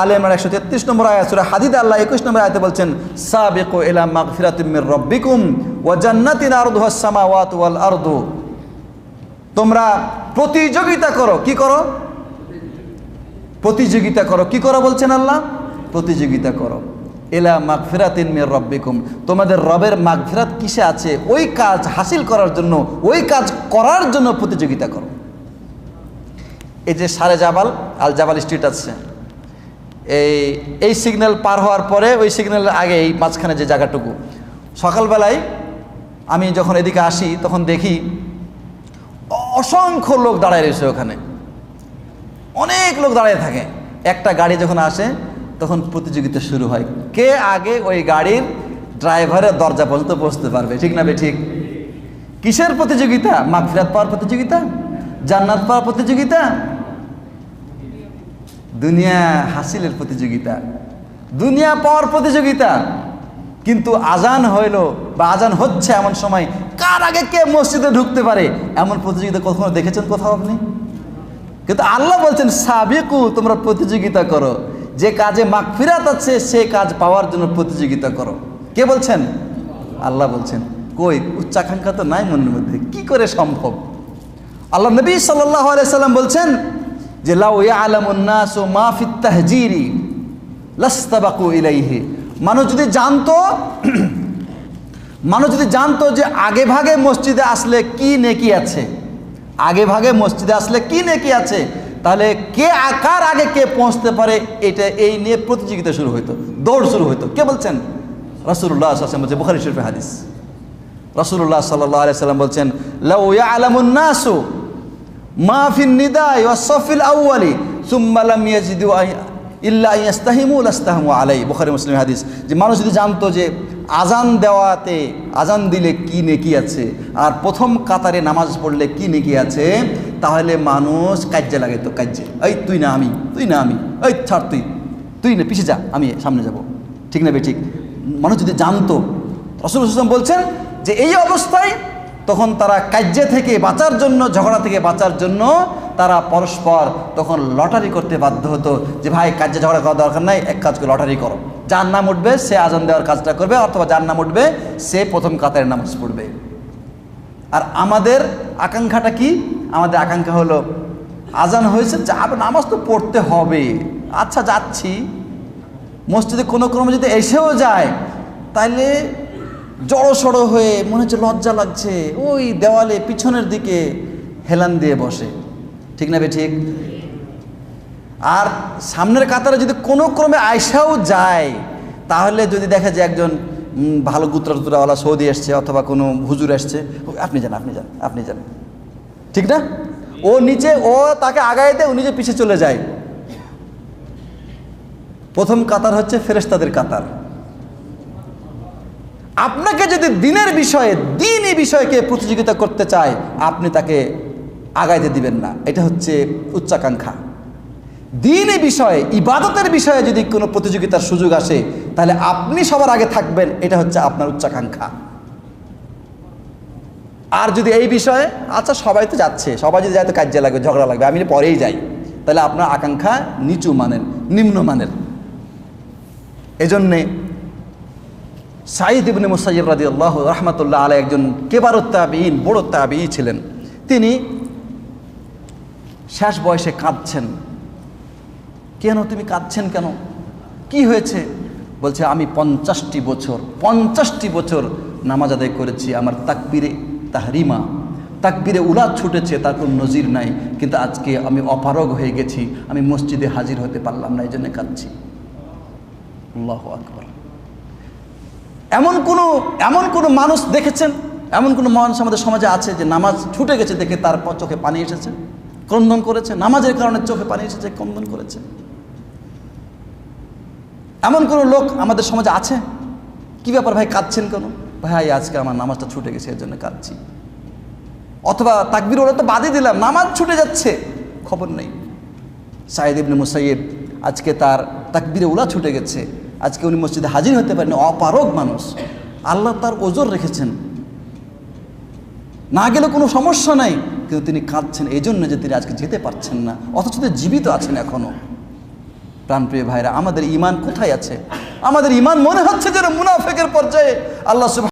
আলেমার একশো তেত্রিশ নম্বর আয়াত, সুরা হাদিদ, আল্লাহ একুশ নম্বর আয়াতে বলছেন, সাবিকু ইলা মাগফিরাতিম মির রাব্বিকুম ওয়া জান্নাতিন আরদুহাস সামাওয়াতু ওয়াল আরদু। তোমরা প্রতিযোগিতা করো, কি করো? প্রতিযোগিতা করো, কি করো বলছেন আল্লাহ? প্রতিযোগিতা করো। এলা মাগফিরাতিন মির রব্বিকুম, তোমাদের রবের মাগফিরাত কিসে আছে? ওই কাজ হাসিল করার জন্য, ওই কাজ করার জন্য প্রতিযোগিতা করো। এই যে সারে জাবাল, আল জাবাল স্ট্রিট আছে। এই এই সিগন্যাল পার হওয়ার পরে ওই সিগন্যালের আগে এই মাঝখানে যে জায়গাটুকু। সকালবেলায় আমি যখন এদিকে আসি, তখন দেখি অসংখ্য লোক দাঁড়ায় রয়েছে ওখানে। অনেক লোক দাঁড়িয়ে থাকে। একটা গাড়ি যখন আসে, তখন প্রতিযোগিতা শুরু হয়। কে আগে ওই গাড়ির ড্রাইভারের দরজা পর্যন্ত বসতে পারবে? ঠিক না বে ঠিক? কিসের প্রতিযোগিতা? মাগফিরাত পাওয়ার প্রতিযোগিতা? জান্নাত পাওয়ার প্রতিযোগিতা? দুনিয়া হাসিলের প্রতিযোগিতা, দুনিয়া পাওয়ার প্রতিযোগিতা, কিন্তু আজান হইল বা আজান হচ্ছে এমন সময়, কার আগে কে মসজিদে ঢুকতে পারে এমন প্রতিযোগিতা কখনো দেখেছেন কোথাও আপনি? কিন্তু আল্লাহ বলছেন, সাবেকু, তোমরা প্রতিযোগিতা করো। যে কাজে মাগফিরাত আছে, সে কাজ পাওয়ার জন্য প্রতিযোগিতা করো। কে বলছেন? আল্লাহ বলছেন, কই, উচ্চাকাঙ্ক্ষা তো নাই মনের মধ্যে, কি করে সম্ভব? আল্লাহ নবী সাল্লাহ সাল্লাম বলছেন যে লাউ ইয়ালামুন্নাস মা ফিত তাহজিরি লাস্তাবাকু ইলাইহি। মানুষ যদি জানতো, মানুষ যদি জানতো যে আগে ভাগে মসজিদে আসলে কি নেকি আছে, আগে ভাগে মসজিদে আসলে কি নেকি আছে, তাহলে কে আকার আগে কে পৌঁছতে পারে, এটা এই নিয়ে প্রতিযোগিতা শুরু হইতো, দৌড় শুরু হইতো। কে বলছেন? রসুল্লাহ আসলাম বলছে বুখারি শরীফের হাদিস। রসুল্লাহ সাল্লাহ আলিয়া সাল্লাম বলছেন, লাউ ইয়ালামুন্নাসু মাহফিন আলাই মুসলিম হাদিস যে মানুষ যদি জানতো যে আজান দেওয়াতে, আজান দিলে কি নেকি আছে, আর প্রথম কাতারে নামাজ পড়লে কি নেকি আছে, তাহলে মানুষ কাজ্যে লাগাইতো কাজ্যে এই তুই না আমি, তুই না আমি, এই ছাড় তুই তুই না, পিছিয়ে যা, আমি সামনে যাব। ঠিক না বে ঠিক? মানুষ যদি জানতো, রসুল হাসলাম বলছেন যে এই অবস্থায় তখন তারা কাজ্যে থেকে বাঁচার জন্য, ঝগড়া থেকে বাঁচার জন্য তারা পরস্পর তখন লটারি করতে বাধ্য হতো যে, ভাই কাজে ঝগড়া করার দরকার নাই, এক কাজ করে লটারি করো। যার নাম উঠবে, সে আজান দেওয়ার কাজটা করবে, অথবা যার নাম উঠবে, সে প্রথম কাতারের নামাজ পড়বে। আর আমাদের আকাঙ্ক্ষাটা কি? আমাদের আকাঙ্ক্ষা হলো, আজান হয়েছে, যা নামাজ তো পড়তে হবে। আচ্ছা যাচ্ছি। মসজিদে কোনো ক্রমে যদি এসেও যায় তাহলে জড়ো সড়ো হয়ে মনে হচ্ছে লজ্জা লাগছে। ওই দেওয়ালে পিছনের দিকে হেলান দিয়ে বসে। ঠিক না বে ঠিক? আর সামনের কাতারে যদি কোনো ক্রমে আয়সাও যায়, তাহলে যদি দেখা যায় একজন ভালো গুত্রা টুতরাওয়ালা সৌদি এসছে অথবা কোনো হুজুর এসছে আপনি যান আপনি যান আপনি যান। ঠিক না? ও নিচে, ও তাকে আগায় দেয় ও নিজে পিছিয়ে চলে যায়। প্রথম কাতার হচ্ছে ফেরেশতাদের কাতার। আপনাকে যদি দিনের বিষয়ে, দিনই বিষয়কে প্রতিযোগিতা করতে চায়, আপনি তাকে আগাইতে দিবেন না। এটা হচ্ছে উচ্চাকাঙ্ক্ষা। দিনই বিষয়ে, ইবাদতের বিষয়ে যদি কোনো প্রতিযোগিতার সুযোগ আসে, তাহলে আপনি সবার আগে থাকবেন, এটা হচ্ছে আপনার উচ্চাকাঙ্ক্ষা। আর যদি এই বিষয়ে আচ্ছা সবাই তো যাচ্ছে, সবাই যদি যায় তো কাজে লাগবে, ঝগড়া লাগবে, আমি পরেই যাই। তাহলে আপনার আকাঙ্ক্ষা নিচু মানের, নিম্ন মানের। এজন্যে সাইদ ইবনে মুসাইব রাজি আল্লাহ রহমতুল্লাহ আলাই একজন কেবার তাবিন বড় তাবি ছিলেন। তিনি শেষ বয়সে কাঁদছেন। কেন তুমি কাঁদছেন কেন? কি হয়েছে? বলছে, আমি পঞ্চাশটি বছর পঞ্চাশটি বছর নামাজ আদায় করেছি। আমার তাকবিরে তাহরিমা, তাকবিরে উলাদ ছুটেছে, তার কোনো নজির নাই। কিন্তু আজকে আমি অপারগ হয়ে গেছি। আমি মসজিদে হাজির হতে পারলাম না এই জন্য কাঁদছি। আল্লাহ আকবর। এমন কোনো এমন কোনো মানুষ দেখেছেন? এমন কোনো মানুষ আমাদের সমাজে আছে যে নামাজ ছুটে গেছে দেখে তার চোখে পানি এসেছে? ক্রন্দন করেছে? নামাজের কারণে চোখে পানি এসেছে, ক্রন্দন করেছে? এমন কোনো লোক আমাদের সমাজে আছে? কি ব্যাপার ভাই, কাঁদছেন কেন? ভাই, আজকে আমার নামাজটা ছুটে গেছে, এর জন্য কাঁদছি। অথবা তাকবির ওরা তো বাদই দিলাম, নামাজ ছুটে যাচ্ছে, খবর নেই। সাইদ ইবনে মুসাইব আজকে তার তাকবিরে উলা ছুটে গেছে। আজকে উনি মসজিদে হাজির হতে পারেন, অপারগ মানুষ। আল্লাহ তার ওজোর রেখেছেন। না গেলে কোনো সমস্যা নাই, কিন্তু তিনি কাঁদছেন এই জন্য যে তিনি আজকে যেতে পারছেন না, অথচ তিনি জীবিত আছেন এখনও প্রাণপ্রিয় ভাইরা, আমাদের ইমান কোথায় আছে? আমাদের ইমান মনে হচ্ছে যেন মুনাফেকের পর্যায়ে। আল্লাহ